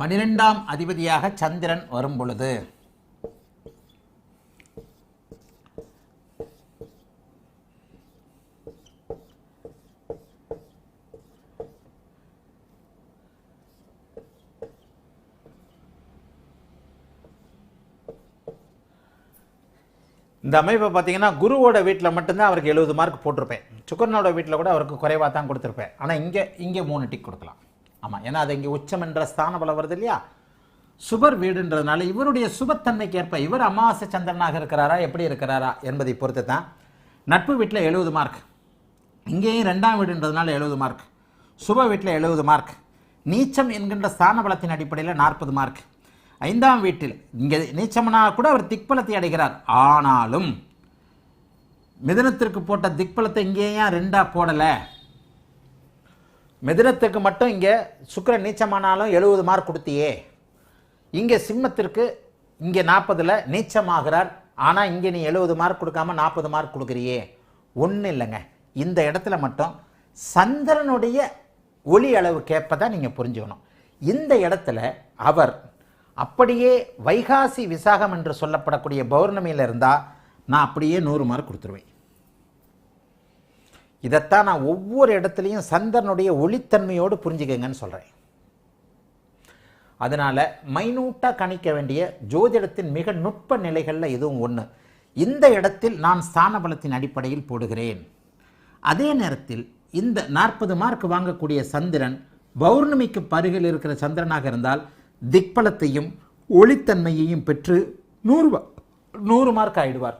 பனிரெண்டாம் அதிபதியாக சந்திரன் வரும் பொழுது இந்த அமைப்பை பார்த்தீங்கன்னா குருவோட வீட்டில் மட்டும்தான் அவருக்கு எழுபது மார்க் போட்டிருப்பேன். சுக்கரனோட வீட்டில் கூட அவருக்கு குறைவாக தான் கொடுத்துருப்பேன். ஆனால் இங்கே இங்கே மூணு டிக் கொடுக்கலாம். ஆமாம் ஏன்னா அது இங்கே உச்சம் என்ற ஸ்தான பலம் வருது இல்லையா? சுபர் வீடுன்றதுனால இவருடைய சுபத்தன்மைக்கு ஏற்ப இவர் அமாவாசை சந்திரனாக இருக்கிறாரா எப்படி இருக்கிறாரா என்பதை பொறுத்து தான் நட்பு வீட்டில் எழுபது மார்க் இங்கேயும் ரெண்டாம் வீடுன்றதுனால எழுபது மார்க் சுப வீட்டில் எழுபது மார்க் நீச்சம் என்கின்ற ஸ்தான பலத்தின் அடிப்படையில் நாற்பது மார்க் ஐந்தாம் வீட்டில் இங்கே நீச்சம்னா கூட அவர் திக்பலத்தை அடைகிறார். ஆனாலும் மிதுனத்திற்கு போட்ட திக்பலத்தை இங்கேயும் ரெண்டாக போடலை. மிதுனத்துக்கு மட்டும் இங்கே சுக்கரன் நீச்சமானாலும் எழுபது மார்க் கொடுத்தியே. இங்கே சிம்மத்திற்கு இங்கே நாற்பதில் நீச்சமாகிறார். ஆனால் இங்கே நீ எழுபது மார்க் கொடுக்காம நாற்பது மார்க் கொடுக்குறியே. ஒன்றும் இல்லைங்க. இந்த இடத்துல மட்டும் சந்திரனுடைய ஒளி அளவு கேட்பதை நீங்கள் புரிஞ்சுக்கணும். இந்த இடத்துல அவர் அப்படியே வைகாசி விசாகம் என்று சொல்லப்படக்கூடிய பௌர்ணமியில் இருந்தால் நான் அப்படியே நூறு மார்க் கொடுத்துருவேன். இதைத்தான் நான் ஒவ்வொரு இடத்துலையும் சந்திரனுடைய ஒளித்தன்மையோடு புரிஞ்சுக்கங்கன்னு சொல்கிறேன் அதனால் மைனூட்டாக கணிக்க வேண்டிய ஜோதிடத்தின் மிக நுட்ப நிலைகளில் இதுவும் ஒன்று இந்த இடத்தில் நான் ஸ்தான பலத்தின் அடிப்படையில் போடுகிறேன். அதே நேரத்தில் இந்த நாற்பது மார்க் வாங்கக்கூடிய சந்திரன் பௌர்ணமிக்கு பருகில் இருக்கிற சந்திரனாக இருந்தால் திக்பலத்தையும் ஒளித்தன்மையையும் பெற்று நூறு நூறு மார்க் ஆயிடுவார்.